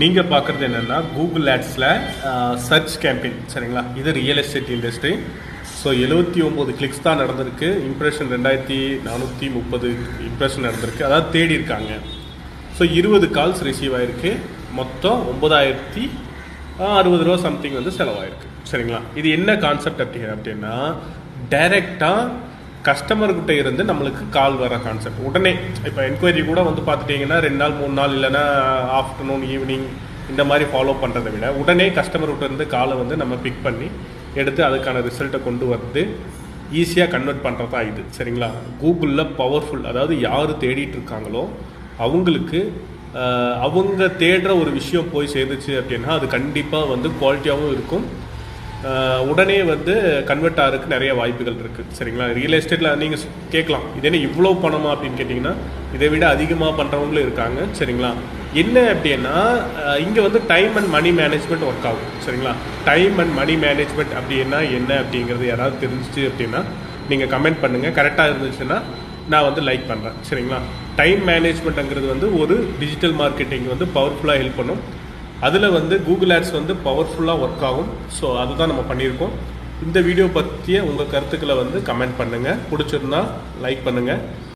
நீங்கள் பார்க்குறது என்னென்னா கூகுள் ஆட்ஸில் சர்ச் கேம்பெயின் சரிங்களா? இது ரியல் எஸ்டேட் இண்டஸ்ட்ரி ஸோ எழுபத்தி ஒம்பது கிளிக்ஸ் தான் நடந்திருக்கு. இம்ப்ரெஷன் ரெண்டாயிரத்தி நானூற்றி முப்பது இம்ப்ரெஷன் நடந்திருக்கு. அதாவது தேடி இருக்காங்க. ஸோ இருபது கால்ஸ் ரிசீவ் ஆயிருக்கு. மொத்தம் ஒம்பதாயிரத்தி அறுபது ரூபா சம்திங் வந்து செலவாயிருக்கு. சரிங்களா? இது என்ன கான்செப்ட் அப்படி அப்படின்னா டைரெக்டாக கஸ்டமர்கிட்ட இருந்து நம்மளுக்கு கால் வர கான்செப்ட் உடனே இப்போ என்கொயரி கூட வந்து பார்த்துட்டிங்கன்னா ரெண்டு நாள் மூணு நாள் இல்லைன்னா ஆஃப்டர்நூன் ஈவினிங் இந்த மாதிரி ஃபாலோ பண்ணுறதை விட உடனே கஸ்டமர்கிட்ட இருந்து காலை வந்து நம்ம பிக் பண்ணி எடுத்து அதுக்கான ரிசல்ட்டை கொண்டு வந்து ஈஸியாக கன்வெர்ட் பண்ணுறதா இது. சரிங்களா? கூகுளில் பவர்ஃபுல் அதாவது யார் தேடிட்டு இருக்காங்களோ அவங்களுக்கு அவங்க தேடுற ஒரு விஷயம் போய் சேர்ந்துச்சு அப்படின்னா அது கண்டிப்பாக வந்து குவாலிட்டியாகவும் இருக்கும். உடனே வந்து கன்வெர்ட் ஆகிறதுக்கு நிறைய வாய்ப்புகள் இருக்குது சரிங்களா? ரியல் எஸ்டேட்டில் நீங்கள் கேட்கலாம். இது என்ன இவ்வளோ பணமா அப்படின்னு கேட்டிங்கன்னா இதை விட அதிகமாக பண்ணுறவங்களும் இருக்காங்க. சரிங்களா? என்ன அப்படின்னா இங்கே வந்து time and money management work ஆகும். சரிங்களா? டைம் அண்ட் மணி மேனேஜ்மெண்ட் அப்படின்னா என்ன அப்படிங்கிறது யாராவது தெரிஞ்சிச்சு அப்படின்னா நீங்கள் கமெண்ட் பண்ணுங்கள் கரெக்டாக இருந்துச்சுன்னா நான் வந்து லைக் பண்ணுறேன் சரிங்களா? டைம் மேனேஜ்மெண்ட்டுங்கிறது வந்து ஒரு டிஜிட்டல் மார்க்கெட்டிங் வந்து பவர்ஃபுல்லாக ஹெல்ப் பண்ணும். அதில் வந்து கூகுள் ஆட்ஸ் வந்து பவர்ஃபுல்லாக ஒர்க் ஆகும். ஸோ அதுதான் நம்ம பண்ணியிருக்கோம். இந்த வீடியோ பற்றிய உங்கள் கருத்துக்களை வந்து கமெண்ட் பண்ணுங்கள் பிடிச்சிருந்தா லைக் பண்ணுங்கள்